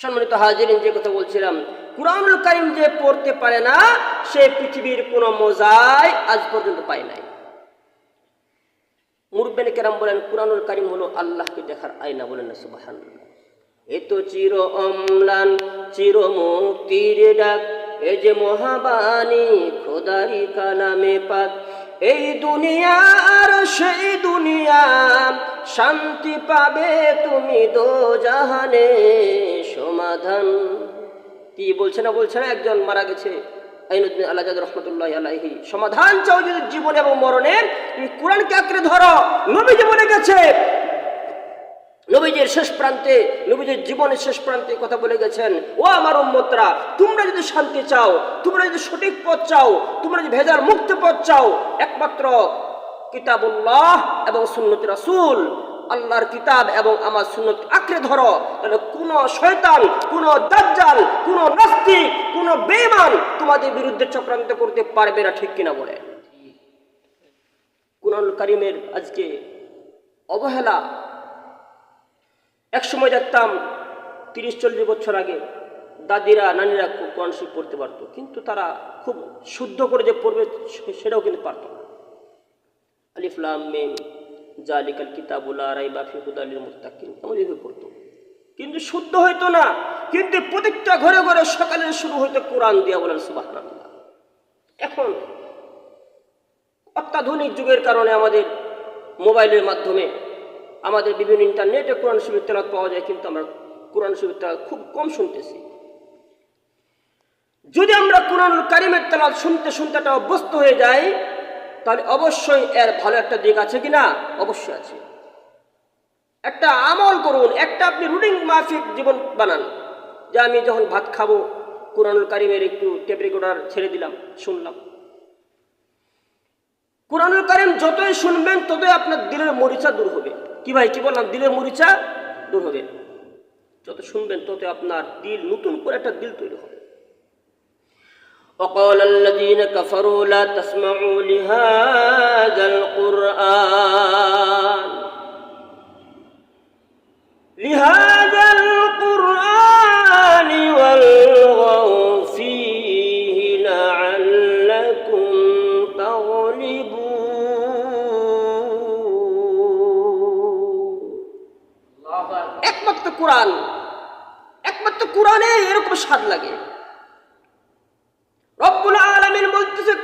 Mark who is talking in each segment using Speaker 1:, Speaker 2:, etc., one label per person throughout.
Speaker 1: সম্মানিত হাজিরিন, যে কথা বলছিলাম, কুরআনুল কারিম যে পড়তে পারে না, সে পৃথিবীর কোনো মজাই আজ পর্যন্ত পায় নাই। মুরব্বেন কেরাম বলেন, কুরআনুল কারিম হলো আল্লাহকে দেখার আয়না বলেন না সুবাহান এ তো চির অম্লান, চির মুক্তির ডাক, এ যে মহাবাণী, খোদারি কালামে পাক। এই দুনিয়া আর সেই দুনিয়া, শান্তি পাবে তুমি দো জাহানে সমাধান। কি বলছে না বলছে না? একজন মারা গেছে। আইনুদ্দিন আল্লাহ রহমতুল্লাহ আলাইহি। সমাধান চাও যদি জীবন এবং মরণের? তুমি কোরআনকে আঁকড়ে ধরো। নবী জীবনে গেছে। নবীজির শেষ প্রান্তে, নবীজির জীবনের শেষ প্রান্তে কথা বলে গেছেন, ও আমার উম্মতরা, তোমরা যদি শান্তি চাও, তোমরা যদি সঠিক পথ চাও, তোমরা যদি ভেজাল মুক্ত পথ চাও, একমাত্র কিতাবুল্লাহ এবং সুন্নত রাসূল। আল্লাহর কিতাব এবং আমার সুন্নত আঁকড়ে ধরো, তাহলে কোন শয়তান, কোন দাজ্জাল, কোন নাস্তিক, কোন বেঈমান তোমাদের বিরুদ্ধে চক্রান্ত করতে পারবে না, ঠিক কিনা বলে? কুরআন কারিমের আজকে অবহেলা। এক সময় দেখতাম তিরিশ, চল্লিশ বছর আগে দাদিরা, নানিরা কোরআন শরীফ পড়তে পারতো, কিন্তু তারা খুব শুদ্ধ করে যে পড়বে সেটাও কিন্তু পারতো না। আলিফলাম মেম জালিকাল কিতাবুল আরাই বাফি হুদালিল মুস্তাকিম এমন এভাবে পড়তো। কিন্তু শুদ্ধ হইতো না। কিন্তু প্রত্যেকটা ঘরে ঘরে সকালে শুরু হইতো কোরআন দিয়া বলেন সুবাহ এখন অত্যাধুনিক যুগের কারণে আমাদের মোবাইলের মাধ্যমে আমাদের বিভিন্ন ইন্টারনেটে কোরআন শরীফ তেলাত পাওয়া যায়, কিন্তু আমরা কোরআন শরীফ তেলাওয়াত খুব কম শুনতেছি। যদি আমরা কোরআন কারিমের তেলাত শুনতে শুনতে অভ্যস্ত হয়ে যাই তাহলে অবশ্যই এর ভালো একটা দিক আছে কি না অবশ্যই আছে। একটা আমল করুন, একটা আপনি রুটিন মাফিক জীবন বানান। যে আমি যখন ভাত খাব, কোরআনুল কারিমের একটু টেপ রেকর্ডার ছেড়ে দিলাম, শুনলাম। কোরআনুল কারিম যতই শুনবেন, ততই আপনার দিলের মরিচা দূর হবে। কি ভাই, কি বললাম? দিলের মরিচা দূর হবে। যত শুনবেন তত আপনার দিল নতুন করে একটা দিল তৈরি হবে। وقال الذين كفروا لا تسمعوا لهذا القرآن لهذا القرآن والغوا فيه لعلكم تغلبون একমাত্র কোরআন একমাত্র কোরআনে এরকম স্বাদ লাগে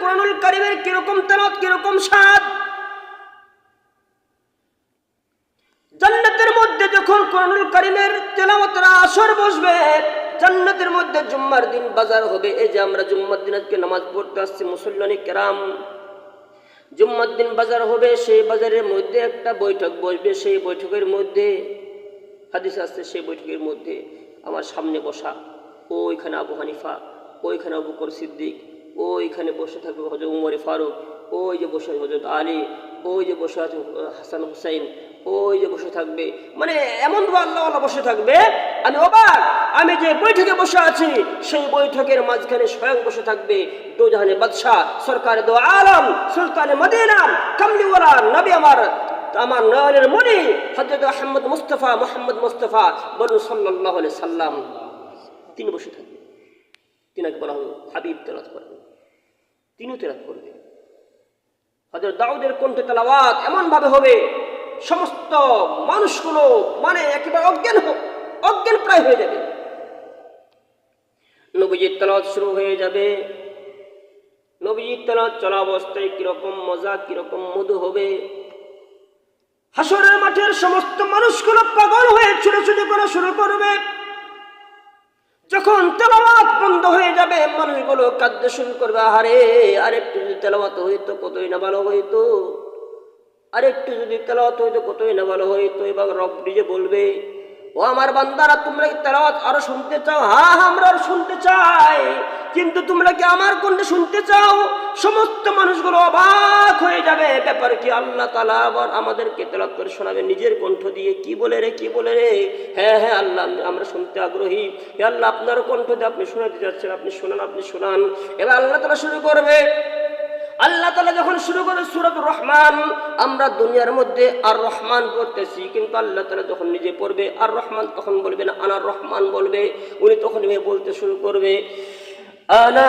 Speaker 1: কোরআনুল কারিমের কীরকম তেলাওয়াত, কীরকম স্বাদ? জান্নাতের মধ্যে যখন কোরআনুল কারিমের তেলাওয়াতের আসর বসবে, জান্নাতের মধ্যে জুম্মার দিন বাজার হবে। এই যে আমরা জুম্মার দিন আজকে নামাজ পড়তে আসছি, মুসল্লানি কেরাম। জুম্মার দিন বাজার হবে, সেই বাজারের মধ্যে একটা বৈঠক বসবে, সেই বৈঠকের মধ্যে, হাদিস আসছে সেই বৈঠকের মধ্যে আমার সামনে বসা, ওইখানে আবু হানিফা, ওইখানে আবু বকর সিদ্দিক ওইখানে বসে থাকবে হজরত উমরে ফারুক, ওই যে বসে হজরত আলী, ওই যে বসে আছে হাসান হুসাইন, ওই যে বসে থাকবে। মানে এমন আল্লাহ আল্লাহ বসে থাকবে। আমি অবাক, আমি যে বৈঠকে বসে আছি, সেই বৈঠকের মাঝখানে স্বয়ং বসে থাকবে দোজাহানে বাদশাহ, সরকার দো আলম, সুলতানে মদিনা, কামলিওয়ালা নবী আমার আমার নয়নের মনি হজরত আহমদ মুস্তফা, মোহাম্মদ মুস্তফা, বলুন সাল্লাহ সাল্লাম। তিনি বসে থাকবেন তিনাকে বলা হলো হাবিব তেলাত করবেন তিনিও তেলাত করবেন হজরত দাউদের কণ্ঠে তেলাওয়াত এমনভাবে হবে, সমস্ত মানুষগুলো মানে একেবারে অজ্ঞান অজ্ঞান প্রায় হয়ে যাবে। নবীজির তেলাওয়াত শুরু হয়ে যাবে। নবীজির তেলাওয়াত চলা অবস্থায় কীরকম মজা, কীরকম মধু হবে। হাসরের মাঠের সমস্ত মানুষগুলো পাগল হয়ে ছুটোছুটি করা শুরু করবে। যখন তেলাওয়াত বন্ধ হয়ে যাবে, মানুষগুলো কাঁদতে শুরু করবে আরে আরেকটু যদি তেলাওয়াত হইতো কতই না ভালো হইতো? আরেকটু যদি তেলাওয়াত হইতো কতই না ভালো হইতো? এবং রব নিজে বলবে ও আমার বান্দারা তোমরা কি তেলাওয়াত আরও শুনতে চাও? হ্যাঁ হ্যাঁ, আমরা আরও শুনতে চাই। কিন্তু তোমরা কি আমার কণ্ঠে শুনতে চাও? সমস্ত মানুষগুলো অবাক হয়ে যাবে। ব্যাপার কি আল্লাহ তালা আবার আমাদেরকে তেলাত করে শোনাবে নিজের কণ্ঠ দিয়ে। কি বলে রে কি বলে রে? হ্যাঁ হ্যাঁ আল্লাহ আমরা শুনতে আগ্রহী। হে আল্লাহ আপনার কণ্ঠ দিয়ে আপনি শোনাতে যাচ্ছেন আপনি শোনান আপনি শোনান। এবার আল্লাহ তালা শুরু করবে। আল্লাহ তালা যখন শুরু করে সুরত রহমান, আমরা দুনিয়ার মধ্যে আর রহমান পড়তেছি, কিন্তু আল্লাহ তালা যখন নিজে পড়বে, আর রহমান তখন বলবে না আনার রহমান বলবে। উনি তখন বলতে শুরু করবে, আনা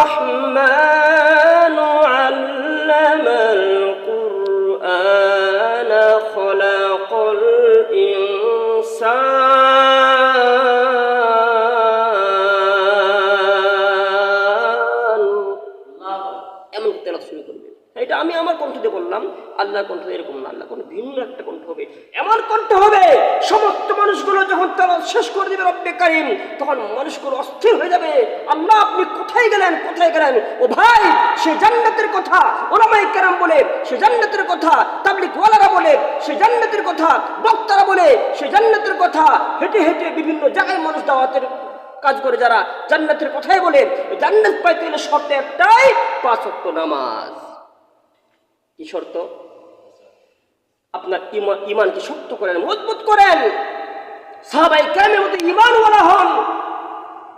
Speaker 1: রহমান কণ্ঠ দিয়ে বললাম, আল্লাহর কণ্ঠ এরকম না আল্লাহ কোনো ভিন্ন একটা কণ্ঠ হবে। এমন কণ্ঠ হবে, সমস্ত মানুষগুলো যখন তেলাত শেষ করে দেবে রব্বে কারিম, তখন মানুষগুলো অস্থির হয়ে যাবে। আল্লাহ, আপনি কোথায় গেলেন কোথায় গেলেন? ও ভাই, সে জান্নাতের কথা ওলামাই কেরাম বলে, সে জান্নাতের কথা তাবলিক ওয়ালারা বলে, সে জান্নাতের কথা, বক্তারা বলে, সে জান্নাতের কথা। হেঁটে হেঁটে বিভিন্ন জায়গায় মানুষ দাওয়াতের কাজ করে, যারা জান্নাতের কথাই বলে, জান্নাত পাইতে গেলে শর্ত একটাই, পাঁচ নামাজ। কি শর্ত? আপনার ইমানকে শক্ত করেন, মজবুত করেন। সাহাবাই কেমন মতো ইমানওয়ালা হন,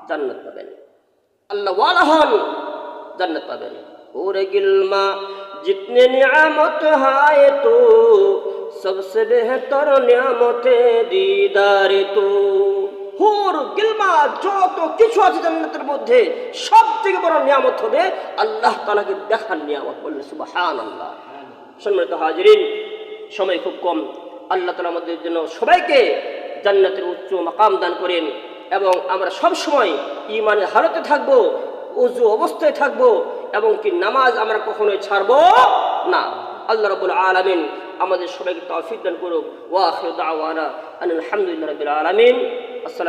Speaker 1: জান্নাত পাবেন। আল্লাহওয়ালা হন, জান্নাত পাবেন। ওরে গিলমা, জিতনে নিয়ামত হায় তো সবসে বেহতর নিয়ামতে দিদারে তো। হুর, গিলমা, যত কিছু আছে জান্নাতের মধ্যে সব থেকে বড় নিয়ামত হবে আল্লাহ তালাকে দেখার নিয়ামত সুবাহান আল্লাহ সম্মানিত হাজরিন, সময় খুব কম। আল্লাহ তালা আমাদের জন্য সবাইকে জান্নাতের উচ্চ মাকাম দান করেন এবং আমরা সব সময় ইমানের হারতে থাকব, উজু অবস্থায় থাকব, এবং কি নামাজ আমরা কখনোই ছাড়বো না। আল্লাহ রবুল আলমিন আমাদের সবাইকে তৌফিক দান করুক। দাওয়ানা আলহামদুলিল্লাহ রবিল আলমিন। আসসালাম